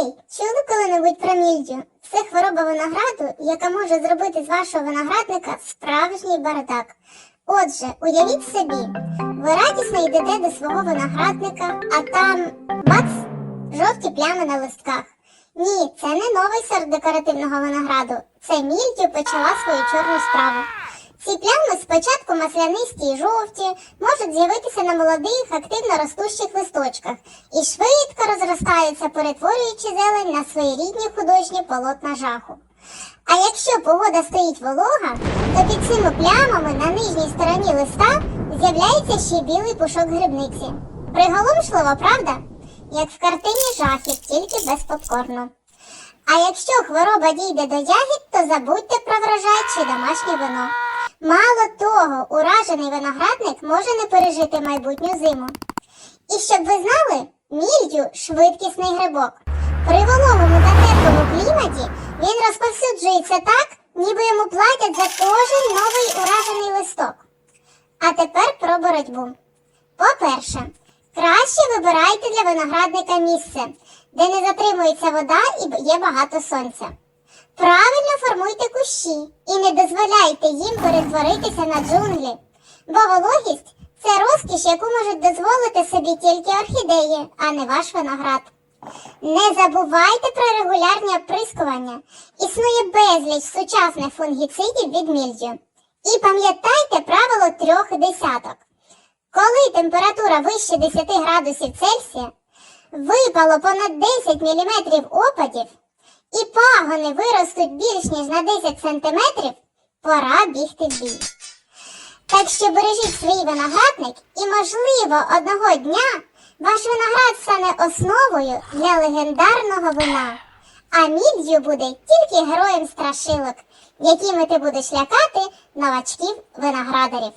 Гей, чули коли-небудь про мільдю? Це хвороба винограду, яка може зробити з вашого виноградника справжній бардак. Отже, уявіть собі, ви радісно йдете до свого виноградника, а там бац! Жовті плями на листках. Ні, це не новий сорт декоративного винограду. Це мільдю почала свою чорну справу. Ці плями спочатку маслянисті й жовті, можуть з'явитися на молодих, активно ростущих листочках і швидко розростаються, перетворюючи зелень на своєрідні художні полотна жаху. А якщо погода стоїть волога, то під цими плямами на нижній стороні листа з'являється ще білий пушок грибниці. Приголомшливо, правда? Як в картині жахів, тільки без попкорну. А якщо хвороба дійде до ягід, то забудьте про врожай чи домашнє вино. Мало того, уражений виноградник може не пережити майбутню зиму. І щоб ви знали, мільдю швидкісний грибок. При вологому та теплому кліматі він розповсюджується так, ніби йому платять за кожен новий уражений листок. А тепер про боротьбу. По-перше, краще вибирайте для виноградника місце, де не затримується вода і є багато сонця. Правильно формуйте кущі і не дозволяйте їм перетворитися на джунглі, бо вологість це розкіш, яку можуть дозволити собі тільки орхідеї, а не ваш виноград. Не забувайте про регулярні оприскування. Існує безліч сучасних фунгіцидів від мільдю. І пам'ятайте правило трьох десяток. Коли температура вище 10 градусів Цельсія, випало понад 10 мм опадів, і пагони виростуть більш ніж на 10 сантиметрів, пора бігти в бій. Так що бережіть свій виноградник і, можливо, одного дня ваш виноград стане основою для легендарного вина. А мід'ю буде тільки героєм страшилок, якими ти будеш лякати новачків виноградарів.